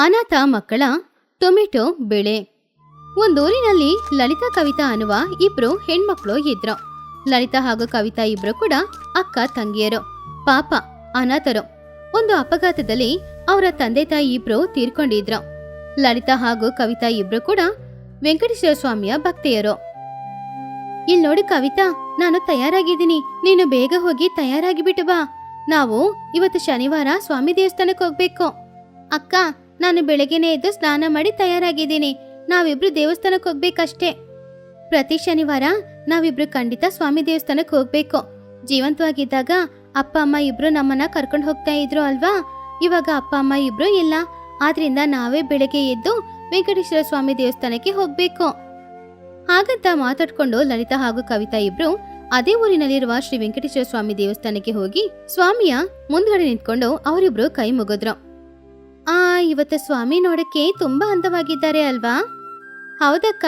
ಅನಾಥ ಮಕ್ಕಳ ಟೊಮೆಟೊ ಬೆಳೆ. ಒಂದೂರಿನಲ್ಲಿ ಲಲಿತಾ, ಕವಿತಾ ಅನ್ನುವ ಇಬ್ರು ಹೆಣ್ಮಕ್ಳು ಇದ್ರು. ಲಲಿತಾ ಹಾಗೂ ಕವಿತಾ ಇಬ್ರು ಕೂಡ ಅಕ್ಕ, ತಂಗಿಯರು, ಪಾಪ, ಅನಾಥರು. ಒಂದು ಅಪಘಾತದಲ್ಲಿ ಅವರ ತಂದೆ ತಾಯಿ ಇಬ್ರು ತೀರ್ಕೊಂಡಿದ್ರು. ಲಲಿತಾ ಹಾಗೂ ಕವಿತಾ ಇಬ್ರು ಕೂಡ ವೆಂಕಟೇಶ್ವರ ಸ್ವಾಮಿಯ ಭಕ್ತೆಯರು. ಇಲ್ಲಿ ನೋಡಿ ಕವಿತಾ, ನಾನು ತಯಾರಾಗಿದ್ದೀನಿ. ನೀನು ಬೇಗ ಹೋಗಿ ತಯಾರಾಗಿ ಬಿಟ್ಟು ಬಾ. ನಾವು ಇವತ್ತು ಶನಿವಾರ ಸ್ವಾಮಿ ದೇವಸ್ಥಾನಕ್ಕೆ ಹೋಗ್ಬೇಕು. ಅಕ್ಕ ನಾನು ಬೆಳಗ್ಗೆನೇ ಎದ್ದು ಸ್ನಾನ ಮಾಡಿ ತಯಾರಾಗಿದ್ದೀನಿ. ನಾವಿಬ್ರು ದೇವಸ್ಥಾನಕ್ಕೆ ಹೋಗ್ಬೇಕಷ್ಟೇ. ಪ್ರತಿ ಶನಿವಾರ ನಾವಿಬ್ರು ಖಂಡಿತ ಸ್ವಾಮಿ ದೇವಸ್ಥಾನಕ್ಕೆ ಹೋಗ್ಬೇಕು. ಜೀವಂತವಾಗಿದ್ದಾಗ ಅಪ್ಪ, ಅಮ್ಮ ಇಬ್ರು ನಮ್ಮನ್ನ ಕರ್ಕೊಂಡು ಹೋಗ್ತಾ ಇದ್ರು ಅಲ್ವಾ? ಇವಾಗ ಅಪ್ಪ, ಅಮ್ಮ ಇಬ್ರು ಇಲ್ಲ. ಆದ್ರಿಂದ ನಾವೇ ಬೆಳಗ್ಗೆ ಎದ್ದು ವೆಂಕಟೇಶ್ವರ ಸ್ವಾಮಿ ದೇವಸ್ಥಾನಕ್ಕೆ ಹೋಗ್ಬೇಕು. ಹಾಗಂತ ಮಾತಾಡ್ಕೊಂಡು ಲಲಿತಾ ಹಾಗೂ ಕವಿತಾ ಇಬ್ರು ಅದೇ ಊರಿನಲ್ಲಿರುವ ಶ್ರೀ ವೆಂಕಟೇಶ್ವರ ಸ್ವಾಮಿ ದೇವಸ್ಥಾನಕ್ಕೆ ಹೋಗಿ ಸ್ವಾಮಿಯ ಮುಂದ್ಗಡೆ ನಿಂತ್ಕೊಂಡು ಅವರಿಬ್ರು ಕೈ ಮುಗಿದ್ರು. ಆ, ಇವತ್ತು ಸ್ವಾಮಿ ನೋಡಕ್ಕೆ ತುಂಬಾ ಅಂದವಾಗಿದ್ದಾರೆ ಅಲ್ವಾ? ಹೌದಕ್ಕ,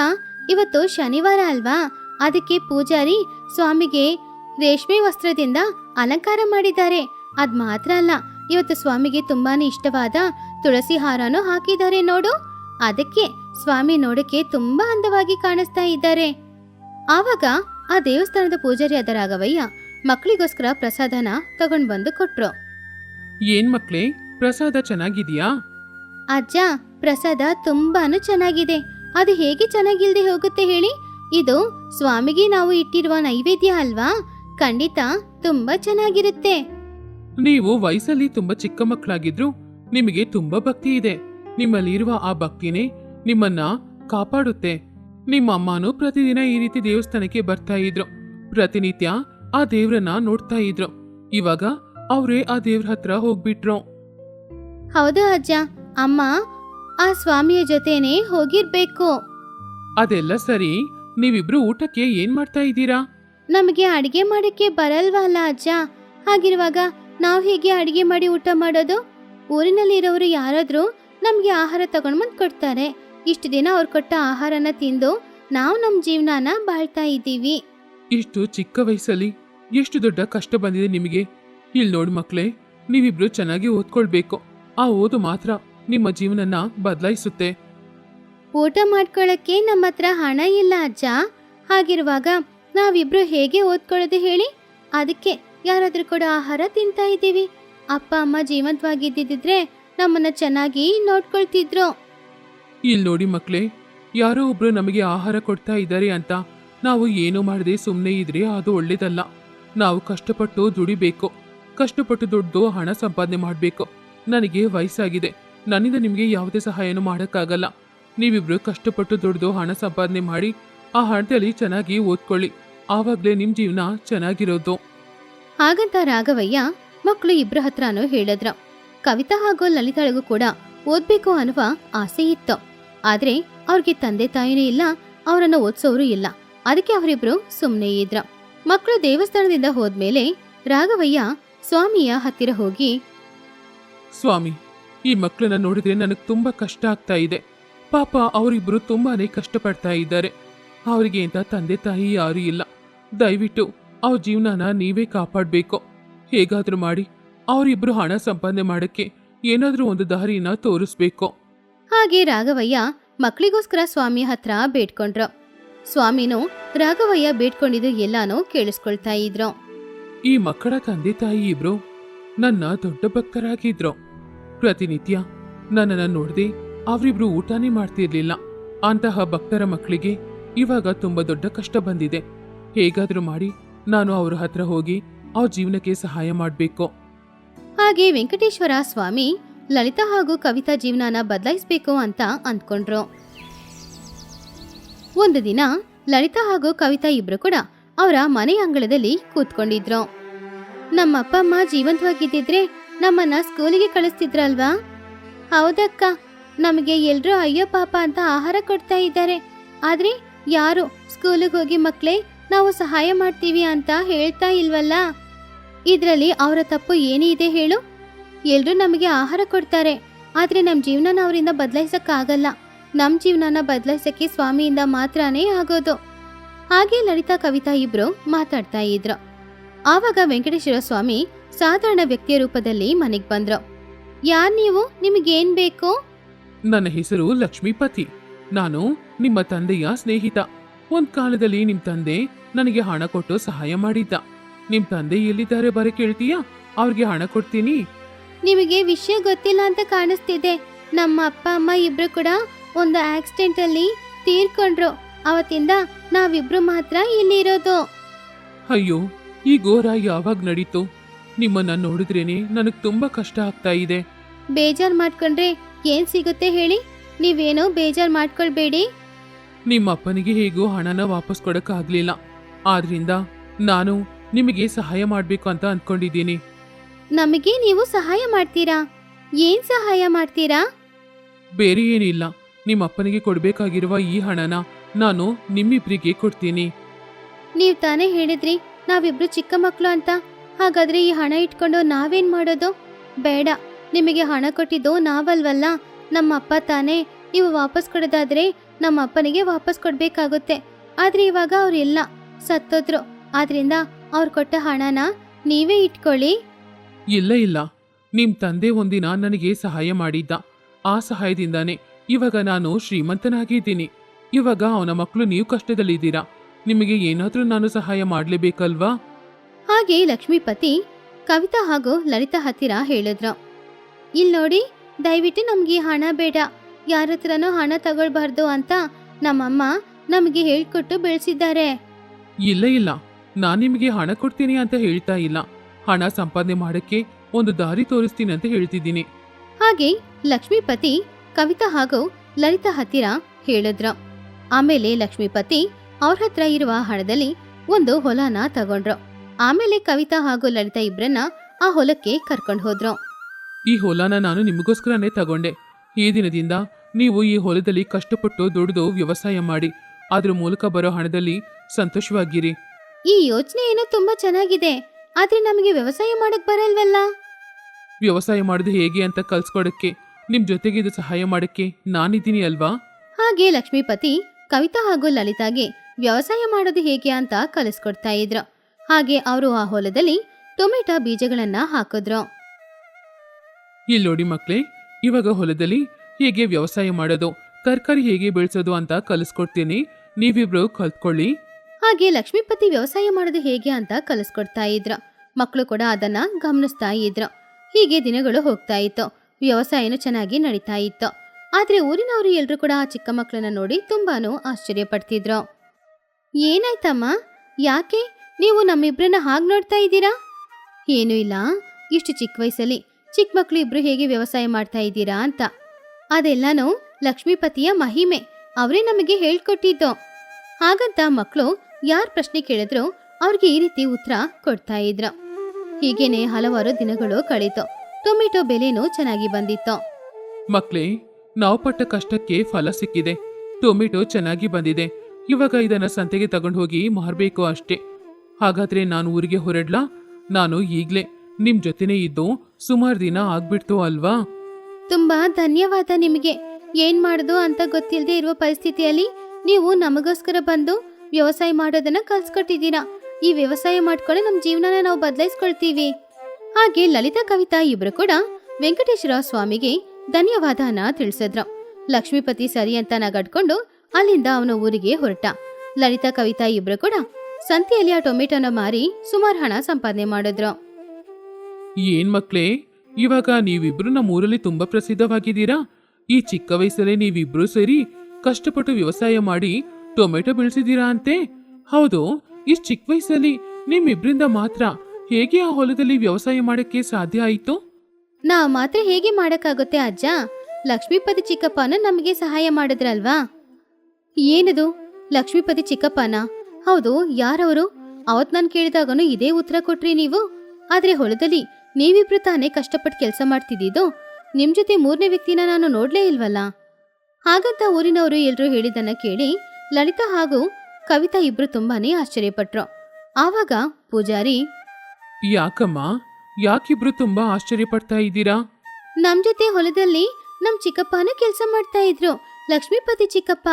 ಇವತ್ತು ಶನಿವಾರ ಅಲ್ವಾ? ಅದಕ್ಕೆ ಪೂಜಾರಿ ಸ್ವಾಮಿಗೆ ರೇಷ್ಮೆ ವಸ್ತ್ರದಿಂದ ಅಲಂಕಾರ ಮಾಡಿದ್ದಾರೆ. ಅದ್ ಮಾತ್ರ ಅಲ್ಲ, ಇವತ್ತು ಸ್ವಾಮಿಗೆ ತುಂಬಾನೇ ಇಷ್ಟವಾದ ತುಳಸಿ ಹಾರನೂ ಹಾಕಿದ್ದಾರೆ ನೋಡು. ಅದಕ್ಕೆ ಸ್ವಾಮಿ ನೋಡಕ್ಕೆ ತುಂಬಾ ಅಂದವಾಗಿ ಕಾಣಿಸ್ತಾ ಇದ್ದಾರೆ. ಆವಾಗ ಆ ದೇವಸ್ಥಾನದ ಪೂಜಾರಿ ಆದ ರಾಘವಯ್ಯ ಮಕ್ಕಳಿಗೋಸ್ಕರ ಪ್ರಸಾದನ ತಗೊಂಡ್ ಬಂದು ಕೊಟ್ರು. ಏನ್ ಮಕ್ಳೇ? ಪ್ರಸಾದ ಚೆನ್ನಾಗಿದೆಯಾ? ಅಜ್ಜ ಪ್ರಸಾದ ತುಂಬಾನು ಚೆನ್ನಾಗಿದೆ. ಅದು ಹೇಗೆ ಚೆನ್ನಾಗಿಲ್ದೆ ಹೋಗುತ್ತೆ ಹೇಳಿ? ಇದು ಸ್ವಾಮಿಗೆ ನಾವು ಇಟ್ಟಿರುವ ನೈವೇದ್ಯ ಅಲ್ವಾ? ಖಂಡಿತ ತುಂಬಾ ಚೆನ್ನಾಗಿರುತ್ತೆ. ನೀವು ವಯಸ್ಸಲ್ಲಿ ತುಂಬಾ ಚಿಕ್ಕ ಮಕ್ಕಳಾಗಿದ್ರು ನಿಮಗೆ ತುಂಬಾ ಭಕ್ತಿ ಇದೆ. ನಿಮ್ಮಲ್ಲಿರುವ ಆ ಭಕ್ತಿನೇ ನಿಮ್ಮನ್ನ ಕಾಪಾಡುತ್ತೆ. ನಿಮ್ಮ ಅಮ್ಮನೂ ಪ್ರತಿದಿನ ಈ ರೀತಿ ದೇವಸ್ಥಾನಕ್ಕೆ ಬರ್ತಾ ಇದ್ರು. ಪ್ರತಿನಿತ್ಯ ಆ ದೇವ್ರನ್ನ ನೋಡ್ತಾ ಇದ್ರು. ಇವಾಗ ಅವ್ರೇ ಆ ದೇವ್ರ ಹತ್ರ ಹೋಗ್ಬಿಟ್ರು. ಹೌದು ಅಜ್ಜ. ಅಮ್ಮ ಆ ಸ್ವಾಮಿಯ ಜೊತೆನೆ ಹೋಗಿರ್ಬೇಕು. ಅದೆಲ್ಲ ಸರಿ. ನೀವಿಬ್ರು ಊಟಕ್ಕೆ ಏನ್ ಮಾಡ್ತಾ ಇದ್ದೀರಾ? ನಮಗೆ ಅಡಿಗೆ ಮಾಡಕ್ಕೆ ಬರಲ್ವಲ್ಲ ಅಜ್ಜ. ಹಾಗಿರುವಾಗ ನಾವು ಹೇಗೆ ಅಡಿಗೆ ಮಾಡಿ ಊಟ ಮಾಡೋದು? ಊರಿನಲ್ಲಿರೋರು ಯಾರಾದ್ರೂ ನಮ್ಗೆ ಆಹಾರ ತಗೊಂಡ್ ಬಂದ್ ಕೊಡ್ತಾರೆ. ಇಷ್ಟು ದಿನ ಅವ್ರು ಕೊಟ್ಟ ಆಹಾರನ ತಿಂದು ನಾವು ನಮ್ಮ ಜೀವನಾನ ಬಾಳ್ತಾ ಇದ್ದೀವಿ. ಇಷ್ಟು ಚಿಕ್ಕ ವಯಸ್ಸಲ್ಲಿ ಎಷ್ಟು ದೊಡ್ಡ ಕಷ್ಟ ಬಂದಿದೆ ನಿಮಗೆ. ಇಲ್ಲಿ ನೋಡಿ ಮಕ್ಳೇ ನೀವಿಬ್ರು ಚೆನ್ನಾಗಿ ಓದ್ಕೊಳ್ಬೇಕು. ಆ ಓದು ಮಾತ್ರ ನಿಮ್ಮ ಜೀವನನ ಬದಲಾಯಿಸುತ್ತೆ. ಊಟ ಮಾಡ್ಕೊಳ್ಳಕ್ಕೆ ನಮ್ಮ ಹತ್ರ ಹಣ ಇಲ್ಲ ಅಜ್ಜ. ಹಾಗಿರುವಾಗ ನಾವಿಬ್ರು ಹೇಗೆ ಓದ್ಕೊಳ್ಳೋದು ಹೇಳಿ? ಅದಕ್ಕೆ ಯಾರಾದ್ರೂ ಕೂಡ ಆಹಾರ ತಿಂತಾ ಇದ್ದೀವಿ. ಅಪ್ಪ ಅಮ್ಮ ಜೀವಂತವಾಗಿದ್ದಿದ್ರೆ ನಮ್ಮನ್ನ ಚೆನ್ನಾಗಿ ನೋಡ್ಕೊಳ್ತಿದ್ರು. ಇಲ್ಲಿ ನೋಡಿ ಮಕ್ಳೇ ಯಾರೋ ಒಬ್ರು ನಮಗೆ ಆಹಾರ ಕೊಡ್ತಾ ಇದ್ದಾರೆ ಅಂತ ನಾವು ಏನು ಮಾಡದೆ ಸುಮ್ಮನೆ ಇದ್ರೆ ಅದು ಒಳ್ಳೇದಲ್ಲ. ನಾವು ಕಷ್ಟಪಟ್ಟು ದುಡಿಬೇಕು. ಕಷ್ಟಪಟ್ಟು ದುಡ್ದು ಹಣ ಸಂಪಾದನೆ ಮಾಡಬೇಕು. ನನಗೆ ವಯಸ್ಸಾಗಿದೆ. ನನ್ನಿಂದ ನಿಮಗೆ ಯಾವುದೇ ಸಹಾಯನೂ ಮಾಡೋಕ್ಕಾಗಲ್ಲ. ನೀವಿಬ್ರು ಕಷ್ಟಪಟ್ಟು ದುಡ್ದು ಹಣ ಸಂಪಾದನೆ ಮಾಡಿ, ಆ ಹಣದಲ್ಲಿ ಚೆನ್ನಾಗಿ ಓದ್ಕೊಳ್ಳಿ. ಆವಾಗಲೇ ನಿಮ್ಮ ಜೀವನ ಚೆನ್ನಾಗಿರೋದು. ಹಾಗಂತ ರಾಘವಯ್ಯ ಮಕ್ಕಳು ಇಬ್ಬರ ಹತ್ರನೂ ಹೇಳಿದ್ರ. ಕವಿತಾ ಹಾಗೂ ಲಲಿತಾಳಿಗೂ ಕೂಡ ಓದ್ಬೇಕು ಅನ್ನುವ ಆಸೆ ಇತ್ತು. ಆದ್ರೆ ಅವ್ರಿಗೆ ತಂದೆ ತಾಯಿನೂ ಇಲ್ಲ, ಅವರನ್ನ ಓದ್ಸೋರು ಇಲ್ಲ. ಅದಕ್ಕೆ ಅವರಿಬ್ರು ಸುಮ್ಮನೆ ಇದ್ರ. ಮಕ್ಕಳು ದೇವಸ್ಥಾನದಿಂದ ಹೋದ್ಮೇಲೆ ರಾಘವಯ್ಯ ಸ್ವಾಮಿಯ ಹತ್ತಿರ ಹೋಗಿ ಸ್ವಾಮಿ ಈ ಮಕ್ಕಳನ್ನ ನೋಡಿದ್ರೆ ನನಗೆ ತುಂಬಾ ಕಷ್ಟ ಆಗ್ತಾ ಇದೆ. ಪಾಪ ಅವರಿಬ್ರು ತುಂಬಾನೇ ಕಷ್ಟಪಡ್ತಾ ಇದ್ದಾರೆ. ಅವರಿಗೆ ಅಂತ ತಂದೆ ತಾಯಿ ಯಾರೂ ಇಲ್ಲ. ದಯವಿಟ್ಟು ಅವ್ರ ಜೀವನನ ನೀವೇ ಕಾಪಾಡಬೇಕು. ಹೇಗಾದರೂ ಮಾಡಿ ಅವರಿಬ್ರು ಹಣ ಸಂಪಾದನೆ ಮಾಡಕ್ಕೆ ಏನಾದ್ರೂ ಒಂದು ದಾರಿನ ತೋರಿಸ್ಬೇಕು. ಹಾಗೆ ರಾಘವಯ್ಯ ಮಕ್ಕಳಿಗೋಸ್ಕರ ಸ್ವಾಮಿ ಹತ್ರ ಬೇಡ್ಕೊಂಡ್ರು. ಸ್ವಾಮಿನೂ ರಾಘವಯ್ಯ ಬೇಡ್ಕೊಂಡಿದ್ದು ಎಲ್ಲಾನು ಕೇಳಿಸ್ಕೊಳ್ತಾ ಇದ್ರು. ಈ ಮಕ್ಕಳ ತಂದೆ ತಾಯಿ ಇಬ್ರು ನನ್ನ ದೊಡ್ಡ ಭಕ್ತರಾಗಿದ್ರು. ಪ್ರತಿನಿತ್ಯ ನನ್ನನ್ನು ನೋಡದೆ ಅವರಿಬ್ರು ಊಟನೇ ಮಾಡ್ತಿರ್ಲಿಲ್ಲ. ಅಂತಹ ಭಕ್ತರ ಮಕ್ಕಳಿಗೆ ಇವಾಗ ತುಂಬಾ ದೊಡ್ಡ ಕಷ್ಟ ಬಂದಿದೆ. ಹೇಗಾದ್ರೂ ಮಾಡಿ ನಾನು ಅವರ ಹತ್ರ ಹೋಗಿ ಅವ್ರ ಜೀವನಕ್ಕೆ ಸಹಾಯ ಮಾಡಬೇಕು. ಹಾಗೆ ವೆಂಕಟೇಶ್ವರ ಸ್ವಾಮಿ ಲಲಿತಾ ಹಾಗೂ ಕವಿತಾ ಜೀವನಾನ ಬದಲಾಯಿಸಬೇಕು ಅಂತ ಅಂದ್ಕೊಂಡ್ರು. ಒಂದು ದಿನ ಲಲಿತಾ ಹಾಗೂ ಕವಿತಾ ಇಬ್ರು ಕೂಡ ಅವರ ಮನೆ ಅಂಗಳದಲ್ಲಿ ಕೂತ್ಕೊಂಡಿದ್ರು. ನಮ್ಮ ಅಪ್ಪ ಅಮ್ಮ ಜೀವಂತವಾಗಿದ್ದಿದ್ರೆ ನಮ್ಮನ್ನ ಸ್ಕೂಲಿಗೆ ಕಳಿಸ್ತಿದ್ರಲ್ವಾ? ಹೌದಕ್ಕ. ನಮಗೆ ಎಲ್ಲರೂ ಅಯ್ಯೋ ಪಾಪ ಅಂತ ಆಹಾರ ಕೊಡ್ತಾ ಇದ್ದಾರೆ. ಆದ್ರೆ ಯಾರು ಸ್ಕೂಲಿಗೆ ಹೋಗಿ ಮಕ್ಕಳೇ ನಾವು ಸಹಾಯ ಮಾಡ್ತೀವಿ ಅಂತ ಹೇಳ್ತಾ ಇಲ್ವಲ್ಲ? ಇದ್ರಲ್ಲಿ ಅವರ ತಪ್ಪು ಏನಿದೆ ಹೇಳು. ಎಲ್ಲರೂ ನಮಗೆ ಆಹಾರ ಕೊಡ್ತಾರೆ. ಆದ್ರೆ ನಮ್ಮ ಜೀವನನ ಅವರಿಂದ ಬದಲಾಯಿಸಕ್ಕಾಗಲ್ಲ. ನಮ್ಮ ಜೀವನನ ಬದಲಾಯಿಸಕ್ಕೆ ಸ್ವಾಮಿಯಿಂದ ಮಾತ್ರನೇ ಆಗೋದು. ಹಾಗೆ ಲಲಿತಾ, ಕವಿತಾ ಇಬ್ರು ಮಾತಾಡ್ತಾ ಇದ್ರು. ಆವಾಗ ವೆಂಕಟೇಶ್ವರ ಸ್ವಾಮಿ ಸಾಧಾರಣ ವ್ಯಕ್ತಿಯ ರೂಪದಲ್ಲಿ ಮನೆಗೆ ಬಂದ್ರು. ಯಾರ್ ನೀವು? ನಿಮಗೇನ್ ಬೇಕು? ನನ್ನ ಹೆಸರು ಲಕ್ಷ್ಮೀಪತಿ. ನಾನು ನಿಮ್ಮ ತಂದೆಯ ಸ್ನೇಹಿತ. ಒಂದ್ ಕಾಲದಲ್ಲಿ ನಿಮ್ ತಂದೆ ನನಗೆ ಹಣ ಕೊಟ್ಟು ಸಹಾಯ ಮಾಡಿದ್ದ. ನಿಮ್ ತಂದೆ ಎಲ್ಲಿದ್ದಾರೆ ಬರ ಕೇಳ್ತೀಯಾ? ಅವ್ರಿಗೆ ಹಣ ಕೊಡ್ತೀನಿ. ನಿಮಗೆ ವಿಷಯ ಗೊತ್ತಿಲ್ಲ ಅಂತ ಕಾಣಿಸ್ತಿದೆ. ನಮ್ಮ ಅಪ್ಪ ಅಮ್ಮ ಇಬ್ರು ಕೂಡ ಒಂದು ಆಕ್ಸಿಡೆಂಟ್ ಅಲ್ಲಿ ತೀರ್ಕೊಂಡ್ರು. ಅವತ್ತಿಂದ ನಾವಿಬ್ರು ಮಾತ್ರ ಇಲ್ಲಿರೋದು. ಅಯ್ಯೋ ಈ ಘೋರ ಯಾವಾಗ ನಡೀತು. ನಿಮ್ಮನ್ನ ನೋಡಿದ್ರೇನೆ ನನಗ್ ತುಂಬಾ ಕಷ್ಟ ಆಗ್ತಾ ಇದೆ. ಬೇಜಾರ್ ಮಾಡ್ಕೊಂಡ್ರೆ ಏನ್ ಸಿಗುತ್ತೆ ಹೇಳಿ? ನೀವೇನೋ ಬೇಜಾರ್ ಮಾಡ್ಕೊಳ್ಬೇಡಿ. ನಿಮ್ಮ ಅಪ್ಪನಿಗೆ ಹೇಗೂ ಹಣನ ವಾಪಸ್ ಕೊಡಕ್ಕಾಗ್ಲಿಲ್ಲ ಆದ್ರಿಂದ ನಾನು ನಿಮಗೆ ಸಹಾಯ ಮಾಡ್ಬೇಕು ಅಂತ ಅನ್ಕೊಂಡಿದ್ದೀನಿ. ನಮಗೆ ನೀವು ಸಹಾಯ ಮಾಡ್ತೀರಾ? ಏನ್ ಸಹಾಯ ಮಾಡ್ತೀರಾ? ಬೇರೆ ಏನಿಲ್ಲ. ನಿಮ್ಮ ಅಪ್ಪನಿಗೆ ಕೊಡ್ಬೇಕಾಗಿರುವ ಈ ಹಣನ ನಾನು ನಿಮ್ಮಿಬ್ರಿಗೆ ಕೊಡ್ತೀನಿ. ನೀವ್ ತಾನೇ ಹೇಳಿದ್ರಿ ನಾವಿಬ್ರು ಚಿಕ್ಕ ಮಕ್ಕಳು ಅಂತ. ಹಾಗಾದ್ರೆ ಈ ಹಣ ಇಟ್ಕೊಂಡು ನಾವೇನ್ ಮಾಡೋದು? ಬೇಡ. ನಿಮಗೆ ಹಣ ಕೊಟ್ಟಿದ್ದು ನಾವಲ್ವಲ್ಲ. ನಮ್ಮ ಅಪ್ಪ ತಾನೇ. ನೀವು ವಾಪಸ್ ಕೊಡೋದಾದ್ರೆ ನಮ್ಮ ಅಪ್ಪನಿಗೆ ವಾಪಸ್ ಕೊಡ್ಬೇಕಾಗುತ್ತೆ. ಆದ್ರೆ ಇವಾಗ ಅವ್ರಿಲ್ಲ ಸತ್ತೋದ್ರು. ಆದ್ರಿಂದ ಅವ್ರು ಕೊಟ್ಟ ಹಣನ ನೀವೇ ಇಟ್ಕೊಳ್ಳಿ. ಇಲ್ಲ ಇಲ್ಲ. ನಿಮ್ ತಂದೆ ಒಂದಿನ ನನಗೆ ಸಹಾಯ ಮಾಡಿದ್ದ. ಆ ಸಹಾಯದಿಂದಾನೆ ಇವಾಗ ನಾನು ಶ್ರೀಮಂತನಾಗಿದ್ದೀನಿ. ಇವಾಗ ಅವನ ಮಕ್ಕಳು ನೀವು ಕಷ್ಟದಲ್ಲಿದ್ದೀರಾ? ನಿಮಗೆ ಏನಾದ್ರೂ ನಾನು ಸಹಾಯ ಮಾಡ್ಲೇಬೇಕಲ್ವಾ? ಹಾಗೆ ಲಕ್ಷ್ಮೀಪತಿ ಕವಿತಾ ಹಾಗೂ ಲಲಿತಾ ಹತ್ತಿರ ಹೇಳಿದ್ರು. ಇಲ್ ನೋಡಿ ದಯವಿಟ್ಟು ನಮ್ಗೆ ಹಣ ಬೇಡ. ಯಾರ ಹತ್ರನೂ ಹಣ ತಗೊಳ್ಬಾರ್ದು ಅಂತ ನಮ್ಮಮ್ಮ ನಮಗೆ ಹೇಳ್ಕೊಟ್ಟು ಬೆಳೆಸಿದ್ದಾರೆ. ಇಲ್ಲ ಇಲ್ಲ. ನಾನು ನಿಮಗೆ ಹಣ ಕೊಡ್ತೀನಿ ಅಂತ ಹೇಳ್ತಾ ಇಲ್ಲ. ಹಣ ಸಂಪಾದನೆ ಮಾಡಕ್ಕೆ ಒಂದು ದಾರಿ ತೋರಿಸ್ತೀನಿ ಅಂತ ಹೇಳ್ತಿದ್ದೀನಿ. ಹಾಗೆ ಲಕ್ಷ್ಮೀಪತಿ ಕವಿತಾ ಹಾಗೂ ಲಲಿತಾ ಹತ್ತಿರ ಹೇಳಿದ್ರು. ಆಮೇಲೆ ಲಕ್ಷ್ಮೀಪತಿ ಅವ್ರ ಹತ್ರ ಇರುವ ಹಣದಲ್ಲಿ ಒಂದು ಹೊಲನ ತಗೊಂಡ್ರು. ಆಮೇಲೆ ಕವಿತಾ ಹಾಗೂ ಲಲಿತಾ ಇಬ್ರನ್ನ ಆ ಹೊಲಕ್ಕೆ ಕರ್ಕೊಂಡು ಹೋದ್ರು. ಈ ಹೊಲನ ನಾನು ನಿಮಗೋಸ್ಕರನೇ ತಗೊಂಡೆ. ಈ ದಿನದಿಂದ ನೀವು ಈ ಹೊಲದಲ್ಲಿ ಕಷ್ಟಪಟ್ಟು ದುಡಿದು ವ್ಯವಸಾಯ ಮಾಡಿ. ಅದ್ರ ಮೂಲಕ ಬರೋ ಹಣದಲ್ಲಿ ಸಂತೋಷವಾಗಿರಿ. ಈ ಯೋಚನೆ ಏನೋ ತುಂಬಾ ಚೆನ್ನಾಗಿದೆ. ಆದ್ರೆ ನಮಗೆ ವ್ಯವಸಾಯ ಮಾಡಕ್ ಬರಲ್ವಲ್ಲ? ವ್ಯವಸಾಯ ಮಾಡೋದು ಹೇಗೆ ಅಂತ ಕಲ್ಸ್ಕೊಡಕ್ಕೆ. ನಿಮ್ ಜೊತೆಗೆ ಇದು ಸಹಾಯ ಮಾಡಕ್ಕೆ ನಾನಿದ್ದೀನಿ ಅಲ್ವಾ? ಹಾಗೆ ಲಕ್ಷ್ಮೀಪತಿ ಕವಿತಾ ಹಾಗೂ ಲಲಿತಾಗೆ ವ್ಯವಸಾಯ ಮಾಡೋದು ಹೇಗೆ ಅಂತ ಕಲಿಸ್ಕೊಡ್ತಾ ಇದ್ರು. ಹಾಗೆ ಅವರು ಆ ಹೊಲದಲ್ಲಿ ಟೊಮೆಟೊ ಬೀಜಗಳನ್ನ ಹಾಕಿದ್ರು. ಇಲ್ಲಿ ನೋಡಿ ಮಕ್ಳೇ ಇವಾಗ ಹೊಲದಲ್ಲಿ ಹೇಗೆ ವ್ಯವಸಾಯ ಮಾಡೋದು ತರಕಾರಿ ಹೇಗೆ ಬೆಳೆಸೋದು ಅಂತ ಕಲಿಸ್ಕೊಡ್ತೀನಿ. ನೀವಿಬ್ರು ಕಲ್ತ್ಕೊಳ್ಳಿ. ಹಾಗೆ ಲಕ್ಷ್ಮೀಪತಿ ವ್ಯವಸಾಯ ಮಾಡೋದು ಹೇಗೆ ಅಂತ ಕಲಿಸ್ಕೊಡ್ತಾ ಇದ್ರು. ಮಕ್ಕಳು ಕೂಡ ಅದನ್ನ ಗಮನಿಸ್ತಾ ಇದ್ರು. ಹೀಗೆ ದಿನಗಳು ಹೋಗ್ತಾ ಇತ್ತು. ವ್ಯವಸಾಯನೂ ಚೆನ್ನಾಗಿ ನಡೀತಾ ಇತ್ತು. ಆದ್ರೆ ಊರಿನವರು ಎಲ್ರು ಕೂಡ ಆ ಚಿಕ್ಕ ಮಕ್ಕಳನ್ನ ನೋಡಿ ತುಂಬಾನು ಆಶ್ಚರ್ಯ ಪಡ್ತಿದ್ರು. ಏನಾಯ್ತಮ್ಮ? ಯಾಕೆ? ನೀವು ನಮ್ಮಿಬ್ರನ್ನ ಹಾಗೆ ನೋಡ್ತಾ ಇದ್ದೀರಾ? ಏನೂ ಇಲ್ಲ. ಇಷ್ಟು ಚಿಕ್ಕ ವಯಸ್ಸಲ್ಲಿ ಚಿಕ್ಕ ಮಕ್ಕಳು ಇಬ್ಬರು ಹೇಗೆ ವ್ಯವಸಾಯ ಮಾಡ್ತಾ ಇದ್ದೀರಾ ಅಂತ. ಅದೆಲ್ಲನೂ ಲಕ್ಷ್ಮೀಪತಿಯ ಮಹಿಮೆ. ಅವರೇ ನಮಗೆ ಹೇಳ್ಕೊಟ್ಟಿದ್ದು. ಹಾಗಂತ ಮಕ್ಕಳು ಯಾರು ಪ್ರಶ್ನೆ ಕೇಳಿದ್ರು ಅವ್ರಿಗೆ ಈ ರೀತಿ ಉತ್ತರ ಕೊಡ್ತಾ ಇದ್ರು. ಹೀಗೇನೆ ಹಲವಾರು ದಿನಗಳು ಕಳೀತು. ಟೊಮೆಟೊ ಬೆಲೆನೂ ಚೆನ್ನಾಗಿ ಬಂದಿತ್ತು. ಮಕ್ಳೇ, ನಾವು ಪಟ್ಟ ಕಷ್ಟಕ್ಕೆ ಫಲ ಸಿಕ್ಕಿದೆ. ಟೊಮೆಟೊ ಚೆನ್ನಾಗಿ ಬಂದಿದೆ. ಇವಾಗ ಇದನ್ನ ಸಂತೆಗೆ ತಗೊಂಡು ಹೋಗಿ ಮಾರ್ಬೇಕು ಅಷ್ಟೇ. ಹಾಗಾದ್ರೆ ನಾನು ಊರಿಗೆ ಹೊರಡ್ಲಾ? ನಾನು ಈಗ್ಲೇ. ನಿಮ್ ಜೊತೆನೇ ಇದ್ದು ಸುಮಾರು ದಿನ ಆಗ್ಬಿಡ್ತು ಅಲ್ವಾ? ತುಂಬಾ ಧನ್ಯವಾದ ನಿಮಗೆ. ಏನ್ ಮಾಡುದು ಅಂತ ಗೊತ್ತಿಲ್ಲದೆ ಇರುವ ಪರಿಸ್ಥಿತಿಯಲ್ಲಿ ನೀವು ನಮಗೋಸ್ಕರ ಬಂದು ವ್ಯವಸಾಯ ಮಾಡೋದನ್ನ ಕಲ್ಸ್ಕೊಟ್ಟಿದ್ದೀರಾ. ಈ ವ್ಯವಸಾಯ ಮಾಡ್ಕೊಂಡು ನಮ್ಮ ಜೀವನನ ನಾವು ಬದಲಾಯಿಸ್ಕೊಳ್ತೀವಿ. ಹಾಗೆ ಲಲಿತಾ, ಕವಿತಾ ಇಬ್ರು ಕೂಡ ವೆಂಕಟೇಶ್ವರ ಸ್ವಾಮಿಗೆ ಧನ್ಯವಾದನ ತಿಳಿಸಿದ್ರು. ಲಕ್ಷ್ಮೀಪತಿ ಸರಿ ಅಂತ ನಗಡ್ಕೊಂಡು ಅಲ್ಲಿಂದ ಅವನ ಊರಿಗೆ ಹೊರಟ. ಲಲಿತಾ ಕವಿತಾ ಇಬ್ರು ಕೂಡ ಸಂತೆಯಲ್ಲಿ ಆ ಟೊಮೆಟೊನ ಮಾರಿ ಸುಮಾರು ಹಣ ಸಂಪಾದನೆ ಮಾಡಿದ್ರು. ಏನ್ ಮಕ್ಳೇ ಇವಾಗ ನೀವಿಬ್ರು ನಮ್ಮ ಊರಲ್ಲಿ ತುಂಬಾ ಪ್ರಸಿದ್ಧವಾಗಿದ್ದೀರಾ? ಈ ಚಿಕ್ಕ ವಯಸ್ಸಲ್ಲೇ ನೀವಿಬ್ರು ಸೇರಿ ಕಷ್ಟಪಟ್ಟು ವ್ಯವಸಾಯ ಮಾಡಿ ಟೊಮೆಟೊ ಬೆಳೆಸಿದ್ದೀರಾ ಅಂತೆ? ಹೌದು ಇಷ್ಟು ಚಿಕ್ಕ ವಯಸ್ಸಲ್ಲಿ ನಿಮ್ಮಿಬ್ರಿಂದ ಮಾತ್ರ ಹೇಗೆ ಆ ಹೊಲದಲ್ಲಿ ವ್ಯವಸಾಯ ಮಾಡಕ್ಕೆ ಸಾಧ್ಯ ಆಯಿತು? ನಾ ಮಾತ್ರ ಹೇಗೆ ಮಾಡಕ್ಕಾಗುತ್ತೆ ಅಜ್ಜ? ಲಕ್ಷ್ಮೀಪತಿ ಚಿಕ್ಕಪ್ಪನ ನಮಗೆ ಸಹಾಯ ಮಾಡಿದ್ರಲ್ವಾ? ಏನದು? ಲಕ್ಷ್ಮೀಪತಿ ಚಿಕ್ಕಪ್ಪನ? ಹೌದು ಯಾರವರು? ಅವತ್ ನಾನು ಕೇಳಿದಾಗನು ಇದೇ ಉತ್ತರ ಕೊಟ್ರಿ ನೀವು? ಆದ್ರೆ ಹೊಲದಲ್ಲಿ ನೀವಿಬ್ರು ತಾನೇ ಕಷ್ಟಪಟ್ಟು ಕೆಲಸ ಮಾಡ್ತಿದ್ದಿದ್ದು ನಿಮ್ ಜೊತೆ ಮೂರನೇ ವ್ಯಕ್ತಿನ ನಾನು ನೋಡ್ಲೇ ಇಲ್ವಲ್ಲ? ಹಾಗಂತ ಊರಿನವರು ಎಲ್ಲರೂ ಹೇಳಿದ್ದನ್ನ ಕೇಳಿ ಲಲಿತಾ ಹಾಗೂ ಕವಿತಾ ಇಬ್ರು ತುಂಬಾನೇ ಆಶ್ಚರ್ಯಪಟ್ರು. ಆವಾಗ ಪೂಜಾರಿ ಯಾಕಮ್ಮ? ಯಾಕಿಬ್ರು ತುಂಬಾ ಆಶ್ಚರ್ಯ ಪಡ್ತಾ ಇದ್ದೀರಾ? ನಮ್ ಜೊತೆ ಹೊಲದಲ್ಲಿ ನಮ್ ಚಿಕ್ಕಪ್ಪನ ಕೆಲಸ ಮಾಡ್ತಾ ಇದ್ರು. ಲಕ್ಷ್ಮೀಪತಿ ಚಿಕ್ಕಪ್ಪ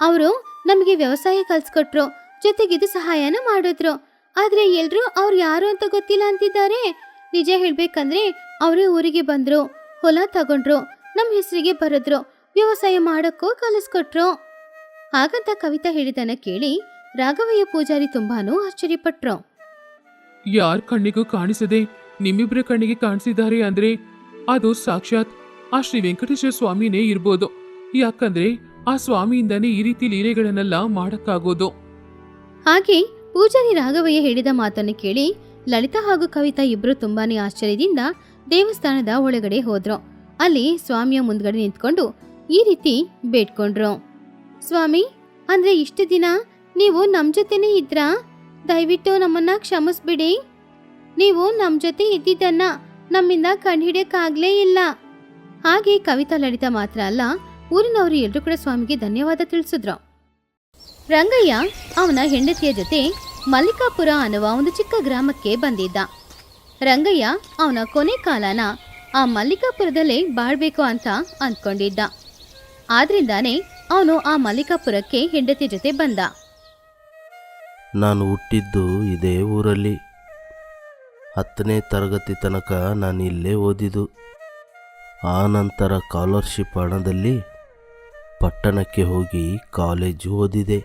ಅವರು ನಮಗೆ ವ್ಯವಸಾಯ ಕಲ್ಸ್ಕೊಟ್ರು ಜೊತೆಗಿದು ಸಹಾಯನ ಮಾಡಿದ್ರು. ಆದ್ರೆ ಎಲ್ರು ಅವ್ರು ಯಾರು ಅಂತ ಗೊತ್ತಿಲ್ಲ ಅಂತಿದ್ದಾರೆ. ನಿಜ ಹೇಳ್ಬೇಕಂದ್ರೆ ಅವರೇ ಊರಿಗೆ ಬಂದ್ರು, ಹೊಲ ತಗೊಂಡ್ರು ನಮ್ಮ ಹೆಸರಿಗೆ ಬರದ್ರು, ವ್ಯವಸಾಯ ಮಾಡಕ್ಕೂ ಕಲಿಸ್ಕೊಟ್ರು. ಹಾಗಂತ ಕವಿತಾ ಹೇಳಿದನ ಕೇಳಿ ರಾಘವಯ್ಯ ಪೂಜಾರಿ ತುಂಬಾನೂ ಆಶ್ಚರ್ಯಪಟ್ರು. ಯಾರ ಕಣ್ಣಿಗೂ ಕಾಣಿಸದೆ ನಿಮ್ಮಿಬ್ರ ಕಣ್ಣಿಗೆ ಕಾಣಿಸಿದ್ದಾರೆ ಅಂದ್ರೆ ಅದು ಸಾಕ್ಷಾತ್ ಆ ಶ್ರೀ ವೆಂಕಟೇಶ್ವರ ಸ್ವಾಮಿನೇ ಇರ್ಬೋದು. ಯಾಕಂದ್ರೆ ಆ ಸ್ವಾಮಿಯಿಂದಾನೇ ಈ ರೀತಿ ಲೀಲೆಗಳನ್ನೆಲ್ಲ ಮಾಡಕ್ಕಾಗೋದು. ಹಾಗೆ ಪೂಜಾರಿ ರಾಘವಯ್ಯ ಹೇಳಿದ ಮಾತನ್ನು ಕೇಳಿ ಲಲಿತಾ ಹಾಗೂ ಕವಿತಾ ಇಬ್ರು ತುಂಬಾನೇ ಆಶ್ಚರ್ಯದಿಂದ ದೇವಸ್ಥಾನದ ಒಳಗಡೆ ಹೋದ್ರು. ಅಲ್ಲಿ ಸ್ವಾಮಿಯ ಮುಂದ್ಗಡೆ ನಿಂತ್ಕೊಂಡು ಈ ರೀತಿ ಬೇಡ್ಕೊಂಡ್ರು. ಸ್ವಾಮಿ, ಅಂದ್ರೆ ಇಷ್ಟು ದಿನ ನೀವು ನಮ್ ಜೊತೆನೇ ಇದ್ರಾ? ದಯವಿಟ್ಟು ನಮ್ಮನ್ನ ಕ್ಷಮಿಸ್ಬಿಡಿ. ನೀವು ನಮ್ ಜೊತೆ ಇದ್ದಿದ್ದನ್ನ ನಮ್ಮಿಂದ ಕಂಡುಹಿಡಿಯಕ್ಕಾಗ್ಲೇ ಇಲ್ಲ. ಹಾಗೆ ಕವಿತಾ, ಲಲಿತಾ ಮಾತ್ರ ಅಲ್ಲ ಊರಿನವರು ಎಲ್ಲರೂ ಕೂಡ ಸ್ವಾಮಿಗೆ ಧನ್ಯವಾದ ತಿಳಿಸಿದ್ರು. ರಂಗಯ್ಯ ಅವನ ಹೆಂಡತಿಯ ಜೊತೆ ಮಲ್ಲಿಕಾಪುರ ಅನ್ನುವ ಒಂದು ಚಿಕ್ಕ ಗ್ರಾಮಕ್ಕೆ ಬಂದಿದ್ದ. ರಂಗಯ್ಯ ಅವನ ಕೊನೆ ಕಾಲನ ಆ ಮಲ್ಲಿಕಾಪುರದಲ್ಲೇ ಬಾಳ್ಬೇಕು ಅಂತ ಅಂದ್ಕೊಂಡಿದ್ದ. ಆದ್ರಿಂದಾನೇ ಅವನು ಆ ಮಲ್ಲಿಕಾಪುರಕ್ಕೆ ಹೆಂಡತಿ ಜೊತೆ ಬಂದ. ನಾನು ಹುಟ್ಟಿದ್ದು ಇದೇ ಊರಲ್ಲಿ. ಹತ್ತನೇ ತರಗತಿ ತನಕ ನಾನು ಇಲ್ಲೇ ಓದಿದ್ದು. ಆ ನಂತರ ಸ್ಕಾಲರ್ಶಿಪ್ ಹಣದಲ್ಲಿ ಪಟ್ಟಣಕ್ಕೆ ಹೋಗಿ ಕಾಲೇಜು ಓದಿದೆ.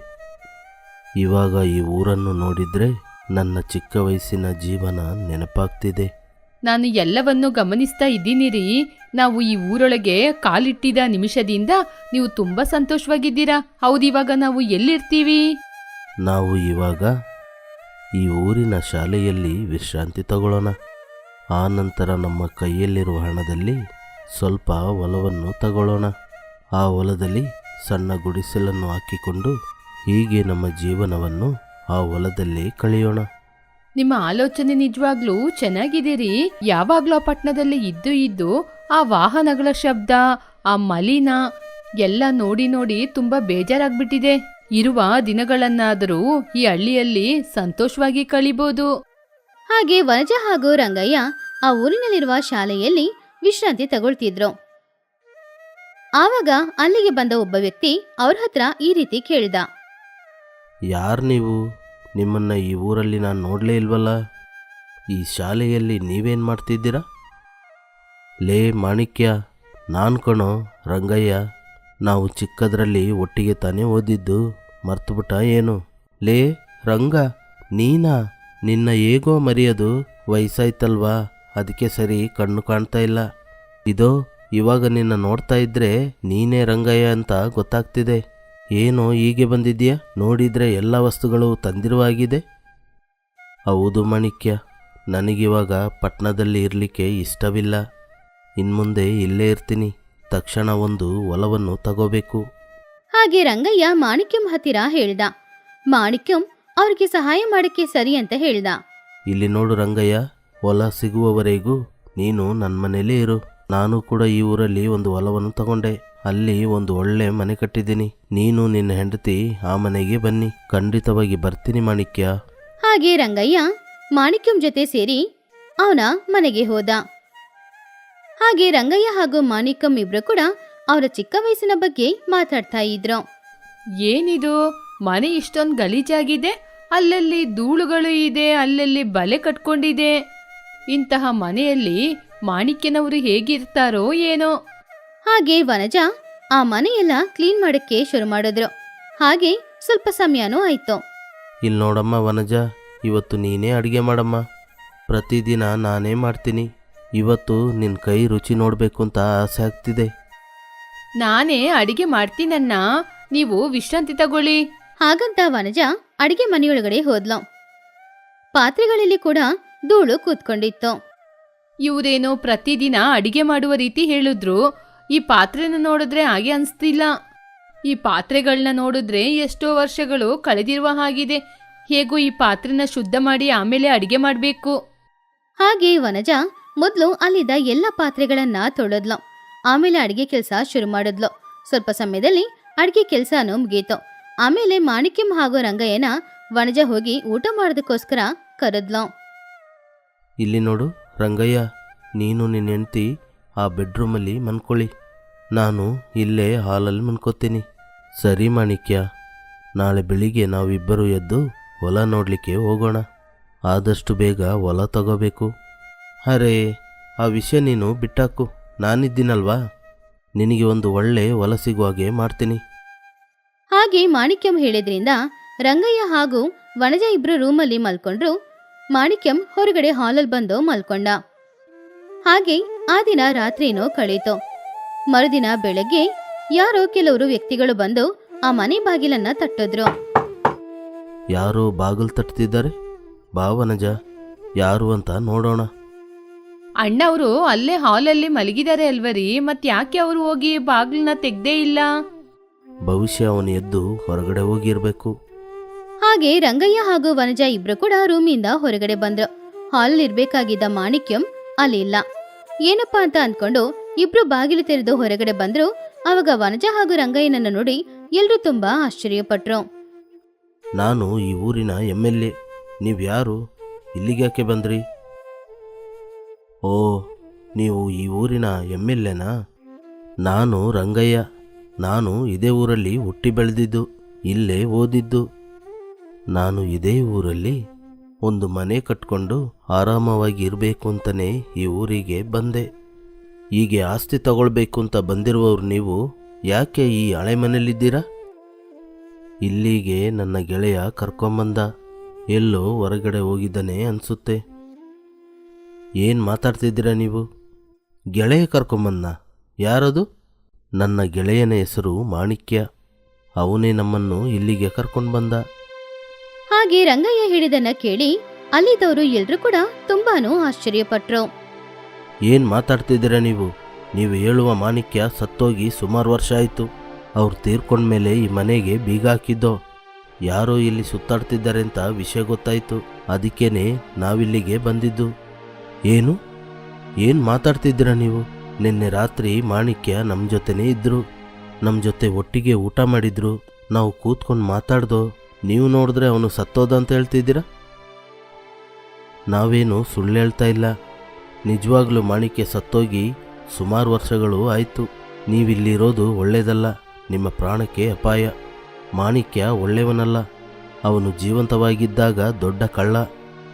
ಇವಾಗ ಈ ಊರನ್ನು ನೋಡಿದರೆ ನನ್ನ ಚಿಕ್ಕ ವಯಸ್ಸಿನ ಜೀವನ ನೆನಪಾಗ್ತಿದೆ. ನಾನು ಎಲ್ಲವನ್ನೂ ಗಮನಿಸ್ತಾ ಇದ್ದೀನಿ ರೀ ನಾವು ಈ ಊರೊಳಗೆ ಕಾಲಿಟ್ಟಿದ ನಿಮಿಷದಿಂದ ನೀವು ತುಂಬಾ ಸಂತೋಷವಾಗಿದ್ದೀರಾ? ಹೌದಿವಾಗ ನಾವು ಎಲ್ಲಿರ್ತೀವಿ? ನಾವು ಇವಾಗ ಈ ಊರಿನ ಶಾಲೆಯಲ್ಲಿ ವಿಶ್ರಾಂತಿ ತಗೊಳ್ಳೋಣ. ಆ ನಂತರ ನಮ್ಮ ಕೈಯಲ್ಲಿರುವ ಹಣದಲ್ಲಿ ಸ್ವಲ್ಪ ಒಲವನ್ನು ತಗೊಳ್ಳೋಣ. ಆ ಹೊಲದಲ್ಲಿ ಸಣ್ಣ ಗುಡಿಸಲನ್ನು ಹಾಕಿಕೊಂಡು ಹೀಗೆ ನಮ್ಮ ಜೀವನವನ್ನು ಆ ಹೊಲದಲ್ಲೇ ಕಳೆಯೋಣ. ನಿಮ್ಮ ಆಲೋಚನೆ ನಿಜವಾಗ್ಲೂ ಚೆನ್ನಾಗಿದೆ ರೀ ಯಾವಾಗ್ಲೂ ಆ ಪಟ್ಟಣದಲ್ಲಿ ಇದ್ದು ಇದ್ದು ಆ ವಾಹನಗಳ ಶಬ್ದ ಆ ಮಲಿನ ಎಲ್ಲ ನೋಡಿ ನೋಡಿ ತುಂಬಾ ಬೇಜಾರಾಗ್ಬಿಟ್ಟಿದೆ. ಇರುವ ದಿನಗಳನ್ನಾದರೂ ಈ ಹಳ್ಳಿಯಲ್ಲಿ ಸಂತೋಷವಾಗಿ ಕಳಿಬೋದು. ಹಾಗೆ ವನಜ ಹಾಗೂ ರಂಗಯ್ಯ ಆ ಊರಿನಲ್ಲಿರುವ ಶಾಲೆಯಲ್ಲಿ ವಿಶ್ರಾಂತಿ ತಗೊಳ್ತಿದ್ರು. ಆವಾಗ ಅಲ್ಲಿಗೆ ಬಂದ ಒಬ್ಬ ವ್ಯಕ್ತಿ ಅವ್ರ ಹತ್ರ ಈ ರೀತಿ ಕೇಳಿದ. ಯಾರು ನೀವು? ನಿಮ್ಮನ್ನು ಈ ಊರಲ್ಲಿ ನಾನು ನೋಡಲೇ ಇಲ್ವಲ್ಲ? ಈ ಶಾಲೆಯಲ್ಲಿ ನೀವೇನು ಮಾಡ್ತಿದ್ದೀರಾ? ಲೇ ಮಾಣಿಕ್ಯ, ನಾನು ಕಣೋ, ರಂಗಯ್ಯ, ನಾವು ಚಿಕ್ಕದ್ರಲ್ಲಿ ಒಟ್ಟಿಗೆ ತಾನೇ ಓದಿದ್ದು, ಮರ್ತುಬಿಟ್ಟ ಏನು? ಲೇ, ರಂಗ, ನೀನಾ? ನಿನ್ನ ಹೇಗೋ ಮರೆಯೋದು ವಯಸ್ಸಾಯ್ತಲ್ವಾ? ಅದಕ್ಕೆ ಸರಿ ಕಣ್ಣು ಕಾಣ್ತಾ ಇಲ್ಲ. ಇದೋ ಇವಾಗ ನಿನ್ನ ನೋಡ್ತಾ ಇದ್ರೆ ನೀನೇ ರಂಗಯ್ಯ ಅಂತ ಗೊತ್ತಾಗ್ತಿದೆ. ಏನೋ ಹೀಗೆ ಬಂದಿದ್ಯಾ? ನೋಡಿದ್ರೆ ಎಲ್ಲ ವಸ್ತುಗಳು ತಂದಿರುವಾಗಿದೆ. ಹೌದು ಮಾಣಿಕ್ಯ ನನಗಿವಾಗ ಪಟ್ಟಣದಲ್ಲಿ ಇರಲಿಕ್ಕೆ ಇಷ್ಟವಿಲ್ಲ. ಇನ್ಮುಂದೆ ಇಲ್ಲೇ ಇರ್ತೀನಿ. ತಕ್ಷಣ ಒಂದು ಹೊಲವನ್ನು ತಗೋಬೇಕು. ಹಾಗೆ ರಂಗಯ್ಯ ಮಾಣಿಕ್ಯಂ ಹತ್ತಿರ ಹೇಳ್ದ. ಮಾಣಿಕ್ಯಂ ಅವ್ರಿಗೆ ಸಹಾಯ ಮಾಡಕ್ಕೆ ಸರಿ ಅಂತ ಹೇಳ್ದ. ಇಲ್ಲಿ ನೋಡು ರಂಗಯ್ಯ ಹೊಲ ಸಿಗುವವರೆಗೂ ನೀನು ನನ್ನ ಮನೇಲೇ ಇರು. ನಾನು ಕೂಡ ಈ ಊರಲ್ಲಿ ಒಂದು ಹೊಲವನ್ನು ತಗೊಂಡೆ. ಅಲ್ಲಿ ಒಂದು ಒಳ್ಳೆ ಮನೆ ಕಟ್ಟಿದ್ದೀನಿ. ನೀನು ನಿನ್ನ ಹೆಂಡತಿ ಆ ಮನೆಗೆ ಬನ್ನಿ. ಖಂಡಿತವಾಗಿ ಬರ್ತೀನಿ ಮಾಣಿಕ್ಯ. ಹಾಗೆ ರಂಗಯ್ಯ ಮಾಣಿಕ್ಯಂ ಜೊತೆ ಸೇರಿ ಅವನ ಮನೆಗೆ ಹೋದ. ಹಾಗೆ ರಂಗಯ್ಯ ಹಾಗೂ ಮಾಣಿಕಂ ಇಬ್ರು ಕೂಡ ಅವರ ಚಿಕ್ಕ ವಯಸ್ಸಿನ ಬಗ್ಗೆ ಮಾತಾಡ್ತಾ ಇದ್ರು. ಏನಿದು? ಮನೆ ಇಷ್ಟೊಂದು ಗಲೀಜಾಗಿದೆ. ಅಲ್ಲಲ್ಲಿ ಧೂಳುಗಳು ಇದೆ ಅಲ್ಲಲ್ಲಿ ಬಲೆ ಕಟ್ಕೊಂಡಿದೆ. ಇಂತಹ ಮನೆಯಲ್ಲಿ ಮಾಣಿಕ್ಯನವರು ಹೇಗಿರ್ತಾರೋ ಏನೋ. ಹಾಗೆ ವನಜ ಆ ಮನೆಯೆಲ್ಲ ಕ್ಲೀನ್ ಮಾಡಕ್ಕೆ ಶುರು ಮಾಡಿದ್ರು. ಹಾಗೆ ಸ್ವಲ್ಪ ಸಮಯನೂ ಆಯ್ತು. ಇಲ್ಲಿ ನೋಡಮ್ಮ ವನಜ ಇವತ್ತು ನೀನೇ ಅಡುಗೆ ಮಾಡಮ್ಮ. ಪ್ರತಿದಿನ ನಾನೇ ಮಾಡ್ತೀನಿ. ಇವತ್ತು ನಿನ್ನ ಕೈ ರುಚಿ ನೋಡಬೇಕು ಅಂತ ಆಸೆ ಆಗ್ತಿದೆ. ನಾನೇ ಅಡಿಗೆ ಮಾಡ್ತೀನನ್ನ ನೀವು ವಿಶ್ರಾಂತಿ ತಗೊಳ್ಳಿ. ಹಾಗಂತ ವನಜ ಅಡಿಗೆ ಮನೆಯೊಳಗಡೆ ಹೋದ್ಲು. ಪಾತ್ರೆಗಳಲ್ಲಿ ಕೂಡ ಧೂಳು ಕೂತ್ಕೊಂಡಿತ್ತು. ಇವರೇನೋ ಪ್ರತಿದಿನ ಅಡಿಗೆ ಮಾಡುವ ರೀತಿ ಹೇಳಿದ್ರು. ಈ ಪಾತ್ರೆನ ನೋಡಿದ್ರೆ ಹಾಗೆ ಅನಿಸ್ತಿಲ್ಲ. ಈ ಪಾತ್ರೆಗಳನ್ನ ನೋಡಿದ್ರೆ ಎಷ್ಟೋ ವರ್ಷಗಳು ಕಳೆದಿರುವ ಹಾಗಿದೆ. ಹೇಗೂ ಈ ಪಾತ್ರೆನ ಶುದ್ಧ ಮಾಡಿ ಆಮೇಲೆ ಅಡಿಗೆ ಮಾಡಬೇಕು. ಹಾಗೆ ವನಜ ಮೊದಲು ಅಲ್ಲಿದ್ದ ಎಲ್ಲ ಪಾತ್ರೆಗಳನ್ನ ತೊಳೆದ್ಲು. ಆಮೇಲೆ ಅಡಿಗೆ ಕೆಲಸ ಶುರು ಮಾಡಿದ್ಲು. ಸ್ವಲ್ಪ ಸಮಯದಲ್ಲಿ ಅಡಿಗೆ ಕೆಲಸನೂ ಮುಗೀತು. ಆಮೇಲೆ ಮಾಣಿಕ್ಯಂ ಹಾಗೂ ರಂಗಯ್ಯನ ವನಜ ಹೋಗಿ ಊಟ ಮಾಡೋದಕ್ಕೋಸ್ಕರ ಕರೆದ್ಲು. ಇಲ್ಲಿ ನೋಡು ರಂಗಯ್ಯ, ನೀನು ನಿನ್ನ ಹೆಂಡ್ತಿ ಆ ಬೆಡ್ರೂಮಲ್ಲಿ ಮನ್ಕೊಳ್ಳಿ. ನಾನು ಇಲ್ಲೇ ಹಾಲಲ್ಲಿ ಮನ್ಕೋತೀನಿ. ಸರಿ ಮಾಣಿಕ್ಯ, ನಾಳೆ ಬೆಳಿಗ್ಗೆ ನಾವಿಬ್ಬರು ಎದ್ದು ಹೊಲ ನೋಡಲಿಕ್ಕೆ ಹೋಗೋಣ. ಆದಷ್ಟು ಬೇಗ ಹೊಲ ತಗೋಬೇಕು. ಅರೇ, ಆ ವಿಷಯ ನೀನು ಬಿಟ್ಟಾಕು. ನಾನಿದ್ದೀನಲ್ವಾ? ನಿನಗೆ ಒಂದು ಒಳ್ಳೆ ಹೊಲ ಸಿಗುವ ಹಾಗೆ ಮಾಡ್ತೀನಿ. ಹಾಗೆ ಮಾಣಿಕ್ಯಂ ಹೇಳಿದ್ರಿಂದ ರಂಗಯ್ಯ ಹಾಗೂ ವನಜ ಇಬ್ಬರು ರೂಮಲ್ಲಿ ಮಲ್ಕೊಂಡ್ರು. ಮಾಣಿಕ್ಯಂ ಹೊರಗಡೆ ಹಾಲಲ್ಲಿ ಬಂದು ಮಲ್ಕೊಂಡ. ಹಾಗೆ ಆ ದಿನ ರಾತ್ರಿನೂ ಕಳೀತು. ಮರುದಿನ ಬೆಳಗ್ಗೆ ಯಾರೋ ಕೆಲವರು ವ್ಯಕ್ತಿಗಳು ಬಂದು ಆ ಮನೆ ಬಾಗಿಲನ್ನ ತಟ್ಟಿದ್ರು. ಯಾರೋ ಬಾಗಿಲು ತಟ್ತಿದ್ದಾರೆ? ಭಾವನಜ ಯಾರು ಅಂತ ನೋಡೋಣ. ಅಣ್ಣವರು ಅಲ್ಲೇ ಹಾಲಲ್ಲಿ ಮಲಗಿದ್ದಾರೆ ಅಲ್ವರಿ ಮತ್ತೆ ಯಾಕೆ ಅವರು ಹೋಗಿ ಬಾಗಿಲನ್ನ ತೆಗ್ದೇ ಇಲ್ಲ? ಭವಿಷ್ಯ ಅವನು ಎದ್ದು ಹೊರಗಡೆ ಹೋಗಿರ್ಬೇಕು. ಹಾಗೆ ರಂಗಯ್ಯ ಹಾಗೂ ವನಜ ಇಬ್ರು ಕೂಡ ರೂಮಿಂದ ಹೊರಗಡೆ ಬಂದ್ರು. ಹಾಲ್ ಇರ್ಬೇಕಾಗಿದ್ದ ಮಾಣಿಕ್ಯಂ ಅಲ್ಲಿ ಇಲ್ಲ. ಏನಪ್ಪಾ ಅಂತ ಅಂದ್ಕೊಂಡು ಇಬ್ರು ಬಾಗಿಲು ತೆರೆದು ಹೊರಗಡೆ ಬಂದ್ರು. ಅವಾಗ ವನಜ ಹಾಗೂ ರಂಗಯ್ಯನನ್ನ ನೋಡಿ ಎಲ್ಲರೂ ತುಂಬಾ ಆಶ್ಚರ್ಯಪಟ್ರು. ನಾನು ಈ ಊರಿನ ಎಂ ಎಲ್ ಎ ನೀವು ಯಾರು? ಇಲ್ಲಿಗ್ಯಾಕೆ ಬಂದ್ರಿ? ಓ, ನೀವು ಈ ಊರಿನ ಎಂ ಎಲ್ ಎನಾ ನಾನು ರಂಗಯ್ಯ. ನಾನು ಇದೇ ಊರಲ್ಲಿ ಹುಟ್ಟಿ ಬೆಳೆದಿದ್ದು, ಇಲ್ಲೇ ಓದಿದ್ದು. ನಾನು ಇದೇ ಊರಲ್ಲಿ ಒಂದು ಮನೆ ಕಟ್ಕೊಂಡು ಆರಾಮವಾಗಿ ಇರಬೇಕು ಅಂತಲೇ ಈ ಊರಿಗೆ ಬಂದೆ. ಹೀಗೆ ಆಸ್ತಿ ತಗೊಳ್ಬೇಕು ಅಂತ ಬಂದಿರುವವರು ನೀವು ಯಾಕೆ ಈ ಹಳೆ ಮನೇಲಿದ್ದೀರಾ ಇಲ್ಲಿಗೆ ನನ್ನ ಗೆಳೆಯ ಕರ್ಕೊಂಬಂದ. ಎಲ್ಲೋ ಹೊರಗಡೆ ಹೋಗಿದ್ದಾನೆ ಅನಿಸುತ್ತೆ. ಏನು ಮಾತಾಡ್ತಿದ್ದೀರಾ ನೀವು? ಗೆಳೆಯ ಕರ್ಕೊಂಬಂದ? ಯಾರದು? ನನ್ನ ಗೆಳೆಯನ ಹೆಸರು ಮಾಣಿಕ್ಯ. ಅವನೇ ನಮ್ಮನ್ನು ಇಲ್ಲಿಗೆ ಕರ್ಕೊಂಡು ಬಂದ ಹಾಗೆ ರಂಗಯ್ಯ ಹೇಳಿದನ್ನ ಕೇಳಿ ಅಲ್ಲಿದ್ದವರು ಎಲ್ರೂ ಕೂಡ ತುಂಬಾನು ಆಶ್ಚರ್ಯಪಟ್ರು. ಏನು ಮಾತಾಡ್ತಿದ್ದೀರ ನೀವು? ನೀವು ಹೇಳುವ ಮಾಣಿಕ್ಯ ಸತ್ತೋಗಿ ಸುಮಾರು ವರ್ಷ ಆಯಿತು. ಅವ್ರು ತೀರ್ಕೊಂಡ್ಮೇಲೆ ಈ ಮನೆಗೆ ಬೀಗ ಹಾಕಿದ್ದೋ? ಯಾರೋ ಇಲ್ಲಿ ಸುತ್ತಾಡ್ತಿದ್ದಾರೆ ಅಂತ ವಿಷಯ ಗೊತ್ತಾಯಿತು. ಅದಕ್ಕೇನೆ ನಾವಿಲ್ಲಿಗೆ ಬಂದಿದ್ದು. ಏನು? ಏನು ಮಾತಾಡ್ತಿದ್ದೀರಾ ನೀವು? ನಿನ್ನೆ ರಾತ್ರಿ ಮಾಣಿಕ್ಯ ನಮ್ಮ ಜೊತೆನೇ ಇದ್ದರು ನಮ್ಮ ಜೊತೆ ಒಟ್ಟಿಗೆ ಊಟ ಮಾಡಿದ್ರು. ನಾವು ಕೂತ್ಕೊಂಡು ಮಾತಾಡ್ದೋ? ನೀವು ನೋಡಿದ್ರೆ ಅವನು ಸತ್ತೋದ ಅಂತ ಹೇಳ್ತಿದ್ದೀರಾ? ನಾವೇನು ಸುಳ್ಳು ಹೇಳ್ತಾ ಇಲ್ಲ. ನಿಜವಾಗ್ಲೂ ಮಾಣಿಕ್ಯ ಸತ್ತೋಗಿ ಸುಮಾರು ವರ್ಷಗಳು ಆಯಿತು. ನೀವಿಲ್ಲಿರೋದು ಒಳ್ಳೆಯದಲ್ಲ ನಿಮ್ಮ ಪ್ರಾಣಕ್ಕೆ ಅಪಾಯ. ಮಾಣಿಕ್ಯ ಒಳ್ಳೆಯವನಲ್ಲ. ಅವನು ಜೀವಂತವಾಗಿದ್ದಾಗ ದೊಡ್ಡ ಕಳ್ಳ.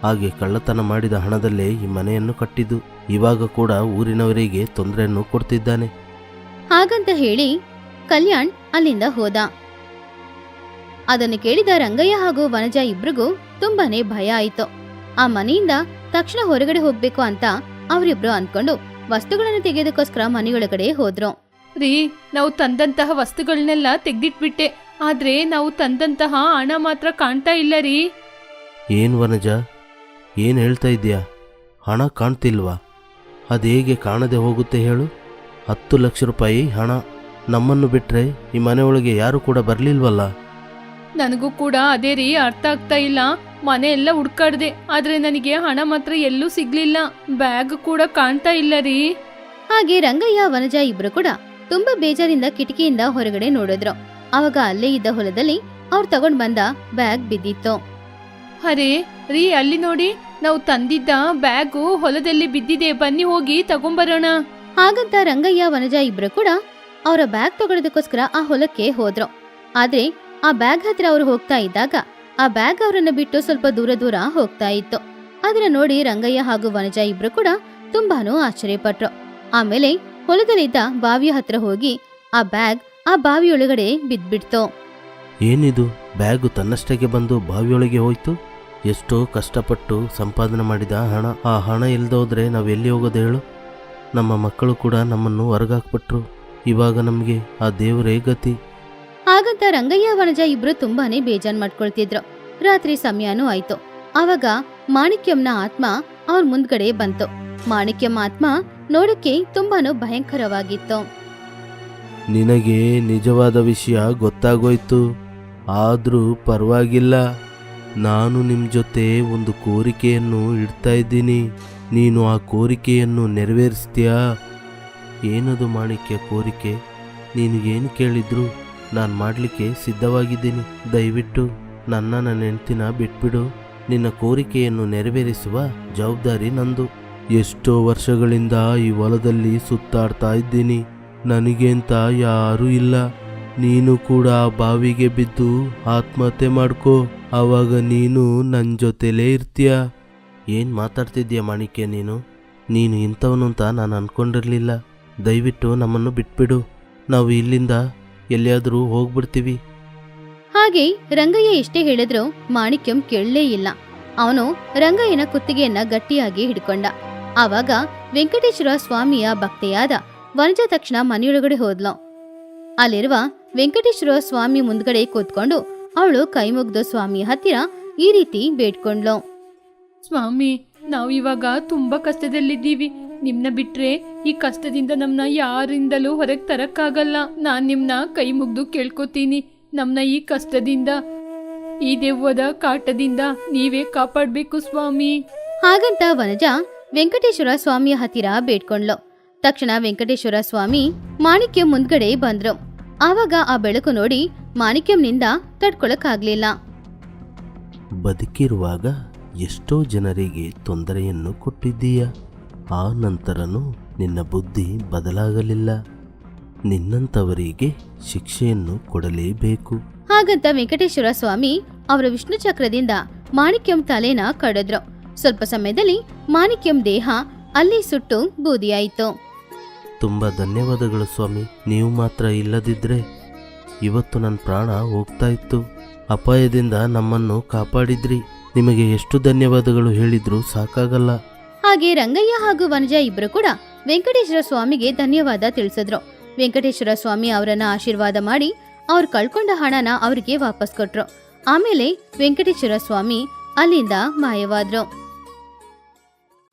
ಹಾಗೆ ಕಳ್ಳತನ ಮಾಡಿದ ಹಣದಲ್ಲೇ ಈ ಮನೆಯನ್ನು ಕಟ್ಟಿದ್ದು. ಇವಾಗ ಕೂಡ ಊರಿನವರಿಗೆ ತೊಂದರೆಯನ್ನು ಕೊಡ್ತಿದ್ದಾನೆ. ಹಾಗಂತ ಹೇಳಿ ಕಲ್ಯಾಣ್ ಅಲ್ಲಿಂದ ಹೋದ. ಅದನ್ನು ಕೇಳಿದ ರಂಗಯ್ಯ ಹಾಗೂ ವನಜ ಇಬ್ರಿಗೂ ತುಂಬಾನೇ ಭಯ ಆಯಿತು. ಆ ಮನೆಯಿಂದ ತಕ್ಷಣ ಹೊರಗಡೆ ಹೋಗ್ಬೇಕು ಅಂತ ಅವರಿಬ್ರು ಅನ್ಕೊಂಡು ವಸ್ತುಗಳನ್ನು ತೆಗೆಯೋದಕ್ಕೋಸ್ಕರ ಮನೆಯೊಳಗಡೆ ಹೋದ್ರು. ರೀ ನಾವು ತಂದಂತಹ ವಸ್ತುಗಳನ್ನೆಲ್ಲ ತೆಗ್ದಿಟ್ಬಿಟ್ಟೆ. ಆದ್ರೆ ನಾವು ತಂದಂತಹ ಹಣ ಮಾತ್ರ ಕಾಣ್ತಾ ಇಲ್ಲ ರೀ. ಏನು ವನಜ? ಏನು ಹೇಳ್ತಾ ಇದೆಯಾ ಹಣ ಕಾಣ್ತಿಲ್ವಾ? ಅದು ಹೇಗೆ ಕಾಣದೆ ಹೋಗುತ್ತೆ ಹೇಳು? ಹತ್ತು ಲಕ್ಷ ರೂಪಾಯಿ ಹಣ ನಮ್ಮನ್ನು ಬಿಟ್ಟರೆ ಈ ಮನೆಯೊಳಗೆ ಯಾರು ಕೂಡ ಬರಲಿಲ್ವಲ್ಲ? ನನಗೂ ಕೂಡ ಅದೇ ರೀ ಅರ್ಥ ಆಗ್ತಾ ಇಲ್ಲ. ಮನೆ ಎಲ್ಲ ಹುಡ್ಕಾಡ್ದೆ. ಆದ್ರೆ ನನಗೆ ಹಣ ಮಾತ್ರ ಎಲ್ಲೂ ಸಿಗ್ಲಿಲ್ಲ. ಬ್ಯಾಗ್ ಕೂಡ ಕಾಣ್ತಾ ಇಲ್ಲ ರೀ. ಹಾಗೆ ರಂಗಯ್ಯ ವನಜ ಇಬ್ರು ಕೂಡ ತುಂಬಾ ಬೇಜಾರಿಂದ ಕಿಟಕಿಯಿಂದ ಹೊರಗಡೆ ನೋಡಿದ್ರು. ಅವಾಗ ಅಲ್ಲೇ ಇದ್ದ ಹೊಲದಲ್ಲಿ ಅವ್ರು ತಗೊಂಡ್ ಬಂದ ಬ್ಯಾಗ್ ಬಿದ್ದಿತ್ತು. ಅರೆ ರೀ ಅಲ್ಲಿ ನೋಡಿ. ನಾವು ತಂದಿದ್ದ ಬ್ಯಾಗು ಹೊಲದಲ್ಲಿ ಬಿದ್ದಿದೆ. ಬನ್ನಿ ಹೋಗಿ ತಗೊಂಬರೋಣ. ಹಾಗಂತ ರಂಗಯ್ಯ ವನಜ ಇಬ್ರು ಕೂಡ ಅವರ ಬ್ಯಾಗ್ ತಗೊಳ್ಳೋದಕ್ಕೋಸ್ಕರ ಆ ಹೊಲಕ್ಕೆ ಹೋದ್ರು. ಆದ್ರೆ ಆ ಬ್ಯಾಗ್ ಹತ್ರ ಅವ್ರು ಹೋಗ್ತಾ ಇದ್ದಾಗ ಆ ಬ್ಯಾಗ್ ಅವರನ್ನ ಬಿಟ್ಟು ಸ್ವಲ್ಪ ದೂರ ದೂರ ಹೋಗ್ತಾ ಇತ್ತು. ಅದನ್ನ ನೋಡಿ ರಂಗಯ್ಯ ಹಾಗೂ ವನಜ ಇಬ್ರು ಕೂಡ ತುಂಬಾನೂ ಆಶ್ಚರ್ಯಪಟ್ರು. ಆಮೇಲೆ ಹೊಲದಲ್ಲಿದ್ದ ಬಾವಿಯ ಹತ್ರ ಹೋಗಿ ಆ ಬ್ಯಾಗ್ ಆ ಬಾವಿಯೊಳಗಡೆ ಬಿದ್ಬಿಡ್ತು. ಏನಿದು? ಬ್ಯಾಗು ತನ್ನಷ್ಟಕ್ಕೆ ಬಂದು ಬಾವಿಯೊಳಗೆ ಹೋಯ್ತು? ಎಷ್ಟೋ ಕಷ್ಟಪಟ್ಟು ಸಂಪಾದನೆ ಮಾಡಿದ ಹಣ, ಆ ಹಣ ಇಲ್ದೋದ್ರೆ ನಾವು ಎಲ್ಲಿ ಹೋಗೋದು ಹೇಳು? ನಮ್ಮ ಮಕ್ಕಳು ಕೂಡ ನಮ್ಮನ್ನು ಹೊರಗಾಕ್ಬಿಟ್ರು. ಇವಾಗ ನಮಗೆ ಆ ದೇವರೇ ಗತಿ. ರಂಗಯ್ಯ ವನಜ ಇಬ್ರು ತುಂಬಾನೇ ಬೇಜಾನ್ ಮಾಡ್ಕೊಳ್ತಿದ್ರು. ರಾತ್ರಿ ಸಮಯನೂ ಆಯ್ತು. ಆವಾಗ ಮಾಣಿಕ್ಯಂನ ಆತ್ಮ ಅವ್ರ ಮುಂದ್ಗಡೆ ಬಂತು. ಮಾಣಿಕ್ಯಂ ಆತ್ಮ ನೋಡಕ್ಕೆ ತುಂಬಾನು ಭಯಂಕರವಾಗಿತ್ತು. ನಿನಗೆ ನಿಜವಾದ ವಿಷಯ ಗೊತ್ತಾಗೋಯ್ತು. ಆದರೂ ಪರವಾಗಿಲ್ಲ. ನಾನು ನಿಮ್ಮ ಜೊತೆ ಒಂದು ಕೋರಿಕೆಯನ್ನು ಇಡ್ತಾ ಇದ್ದೀನಿ. ನೀನು ಆ ಕೋರಿಕೆಯನ್ನು ನೆರವೇರಿಸ್ತೀಯಾ? ಏನದು ಮಾಣಿಕ್ಯ ಕೋರಿಕೆ? ನೀನು ಏನು ಕೇಳಿದ್ರು? ನಾನು ಮಾಡಲಿಕ್ಕೆ ಸಿದ್ಧವಾಗಿದ್ದೀನಿ. ದಯವಿಟ್ಟು ನನ್ನ ನನ್ನ ಹೆಂಡ್ತಿನ ಬಿಟ್ಬಿಡು. ನಿನ್ನ ಕೋರಿಕೆಯನ್ನು ನೆರವೇರಿಸುವ ಜವಾಬ್ದಾರಿ ನಂದು. ಎಷ್ಟೋ ವರ್ಷಗಳಿಂದ ಈ ಹೊಲದಲ್ಲಿ ಸುತ್ತಾಡ್ತಾ ಇದ್ದೀನಿ. ನನಗೆಂತ ಯಾರೂ ಇಲ್ಲ. ನೀನು ಕೂಡ ಬಾವಿಗೆ ಬಿದ್ದು ಆತ್ಮಹತ್ಯೆ ಮಾಡ್ಕೋ. ಆವಾಗ ನೀನು ನನ್ನ ಜೊತೆಲೇ ಇರ್ತೀಯ. ಏನು ಮಾತಾಡ್ತಿದ್ದೀಯ ಮಾಣಿಕ್ಯ ನೀನು? ನೀನು ಇಂಥವನು ಅಂತ ನಾನು ಅಂದ್ಕೊಂಡಿರಲಿಲ್ಲ ದಯವಿಟ್ಟು ನಮ್ಮನ್ನು ಬಿಟ್ಬಿಡು. ನಾವು ಇಲ್ಲಿಂದ ಎಲ್ಲಿಯಾದರೂ ಹೋಗ್ಬಿಡ್ತೀವಿ. ಹಾಗೆ ರಂಗಯ್ಯ ಎಷ್ಟೇ ಹೇಳಿದ್ರು ಮಾಣಿಕ್ಯಂ ಕೇಳಲೇ ಇಲ್ಲ. ಅವನು ರಂಗಯ್ಯನ ಕುತ್ತಿಗೆಯನ್ನ ಗಟ್ಟಿಯಾಗಿ ಹಿಡ್ಕೊಂಡ. ಆವಾಗ ವೆಂಕಟೇಶ್ವರ ಸ್ವಾಮಿಯ ಭಕ್ತೆಯಾದ ವನಜ ತಕ್ಷಣ ಮನೆಯೊಳಗಡೆ ಹೋದ್ಲು. ಅಲ್ಲಿರುವ ವೆಂಕಟೇಶ್ವರ ಸ್ವಾಮಿ ಮುಂದ್ಗಡೆ ಕೂತ್ಕೊಂಡು ಅವಳು ಕೈ ಸ್ವಾಮಿ ಸ್ವಾಮಿಯ ಹತ್ತಿರ ಈ ರೀತಿ ಬೇಡ್ಕೊಂಡ್ಲು ಸ್ವಾಮಿ ನಾವು ಇವಾಗ ತುಂಬಾ ಕಷ್ಟದಲ್ಲಿದ್ದೀವಿ. ನಿಮ್ನ ಬಿಟ್ರೆ ಈ ಕಷ್ಟದಿಂದ ನಮ್ನ ಯಾರಿಂದಲೂ ಹೊರಗೆ ತರಕ್ಕಾಗಲ್ಲ. ನಾನ್ ನಿಮ್ನ ಕೈ ಮುಗ್ದು ಕೇಳ್ಕೊತೀನಿ. ನಮ್ನ ಈ ಕಷ್ಟದಿಂದ ಈ ದೆವ್ವದ ಕಾಟದಿಂದ ನೀವೇ ಕಾಪಾಡ್ಬೇಕು ಸ್ವಾಮಿ. ಹಾಗಂತ ವನಜ ವೆಂಕಟೇಶ್ವರ ಸ್ವಾಮಿಯ ಹತ್ತಿರ ಬೇಡ್ಕೊಂಡ್ಲು. ತಕ್ಷಣ ವೆಂಕಟೇಶ್ವರ ಸ್ವಾಮಿ ಮಾಣಿಕ್ಯ ಮುಂದ್ಗಡೆ ಬಂದ್ರು. ಆವಾಗ ಆ ಬೆಳಕು ನೋಡಿ ಮಾಣಿಕ್ಯಂನಿಂದ ತಡ್ಕೊಳಕ್ಕಾಗ್ಲಿಲ್ಲ. ಬದುಕಿರುವಾಗ ಎಷ್ಟೋ ಜನರಿಗೆ ತೊಂದರೆಯನ್ನು ಕೊಟ್ಟಿದ್ದೀಯ. ಆ ನಂತರನೂ ನಿನ್ನ ಬುದ್ಧಿ ಬದಲಾಗಲಿಲ್ಲ. ನಿನ್ನಂಥವರಿಗೆ ಶಿಕ್ಷೆಯನ್ನು ಕೊಡಲೇಬೇಕು. ಹಾಗಂತ ವೆಂಕಟೇಶ್ವರ ಸ್ವಾಮಿ ಅವರ ವಿಷ್ಣು ಚಕ್ರದಿಂದ ಮಾಣಿಕ್ಯಂ ತಲೆನ ಕಡಿದ್ರು. ಸ್ವಲ್ಪ ಸಮಯದಲ್ಲಿ ಮಾಣಿಕ್ಯಂ ದೇಹ ಅಲ್ಲಿ ಸುಟ್ಟು ಬೂದಿಯಾಯಿತು. ತುಂಬ ಧನ್ಯವಾದಗಳು ಸ್ವಾಮಿ. ನೀವು ಮಾತ್ರ ಇಲ್ಲದಿದ್ದರೆ ಇವತ್ತು ನನ್ನ ಪ್ರಾಣ ಹೋಗ್ತಾ ಇತ್ತು. ಅಪಾಯದಿಂದ ನಮ್ಮನ್ನು ಕಾಪಾಡಿದ್ರಿ. ನಿಮಗೆ ಎಷ್ಟು ಧನ್ಯವಾದಗಳು ಹೇಳಿದ್ರೂ ಸಾಕಾಗಲ್ಲ. ಹಾಗೆ ರಂಗಯ್ಯ ಹಾಗೂ ವನಜ ಇಬ್ಬರು ಕೂಡ ವೆಂಕಟೇಶ್ವರ ಸ್ವಾಮಿಗೆ ಧನ್ಯವಾದ ತಿಳಿಸಿದ್ರು. ವೆಂಕಟೇಶ್ವರ ಸ್ವಾಮಿ ಅವರನ್ನ ಆಶೀರ್ವಾದ ಮಾಡಿ ಅವ್ರು ಕಳ್ಕೊಂಡ ಹಣನ ಅವರಿಗೆ ವಾಪಸ್ ಕೊಟ್ರು. ಆಮೇಲೆ ವೆಂಕಟೇಶ್ವರ ಸ್ವಾಮಿ ಅಲ್ಲಿಂದ ಮಾಯವಾದ್ರು.